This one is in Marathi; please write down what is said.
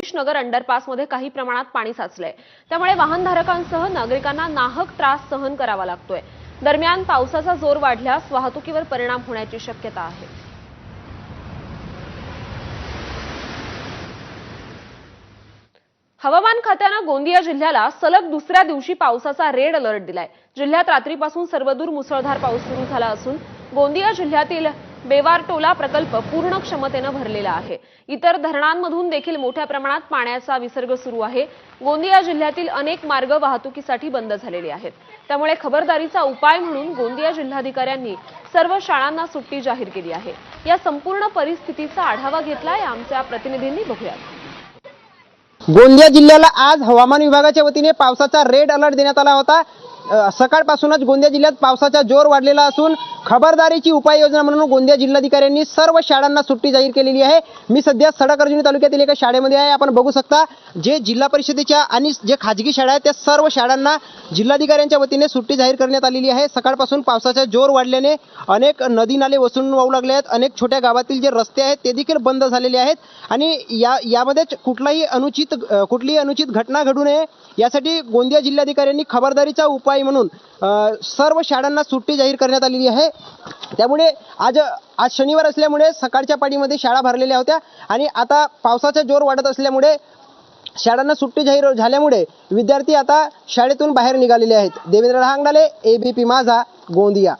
मनीषनगर अंडरपासमध्ये काही प्रमाणात पाणी साचलंय. त्यामुळे वाहनधारकांसह नागरिकांना नाहक त्रास सहन करावा लागतोय. दरम्यान पावसाचा जोर वाढल्यास वाहतुकीवर परिणाम होण्याची शक्यता आहे. हवामान खात्यानं गोंदिया जिल्ह्याला सलग दुसऱ्या दिवशी पावसाचा रेड अलर्ट दिलाय. जिल्ह्यात रात्रीपासून सर्वदूर मुसळधार पाऊस सुरू झाला असून गोंदिया जिल्ह्यातील बेवारटोला प्रकल्प पूर्ण क्षमतेनं भरलेला आहे. इतर धरणांमधून देखील मोठ्या प्रमाणात पाण्याचा विसर्ग सुरू आहे. गोंदिया जिल्ह्यातील अनेक मार्ग वाहतुकीसाठी बंद झालेले आहेत. त्यामुळे खबरदारीचा उपाय म्हणून गोंदिया जिल्हाधिकाऱ्यांनी सर्व शाळांना सुट्टी जाहीर केली आहे. या संपूर्ण परिस्थितीचा आढावा घेतलाय आमच्या प्रतिनिधींनी. बघूयात गोंदिया जिल्ह्याला आज हवामान विभागाच्या वतीने पावसाचा रेड अलर्ट देण्यात आला होता. सकाळपासूनच गोंदिया जिल्ह्यात पावसाचा जोर वाढलेला असून खबरदारीची उपाययोजना म्हणून गोंदिया जिल्हाधिकाऱ्यांनी सर्व शाळांना सुट्टी जाहीर केलेली आहे. मी सध्या सडक अर्जुनी तालुक्यातील एका शाळेमध्ये आहे. आपण बघू शकता जे जिल्हा परिषदेच्या आणि जे खाजगी शाळा आहेत त्या सर्व शाळांना जिल्हाधिकाऱ्यांच्या वतीने सुट्टी जाहीर करण्यात आलेली आहे. सकाळपासून पावसाचा जोर वाढल्याने अनेक नदी नाले वसून वाहू लागले आहेत. अनेक छोट्या गावातील जे रस्ते आहेत ते देखील बंद झालेले आहेत. आणि या यामध्येच कुठलाही अनुचित कुठलीही अनुचित घटना घडू नये यासाठी गोंदिया जिल्हाधिकाऱ्यांनी खबरदारीचा उपाय म्हणून सर्व शाळांना सुट्टी जाहीर करण्यात आलेली आहे. त्यामुळे आज आज शनिवार असल्यामुळे सकाळच्या पाडीमध्ये शाळा भरलेल्या होत्या आणि आता पावसाचा जोर वाढत असल्यामुळे शाळांना सुट्टी जाहीर झाल्यामुळे विद्यार्थी आता शाळेतून बाहेर निघालेले आहेत. देवेंद्र हांगडाले एबीपी माझा गोंदिया.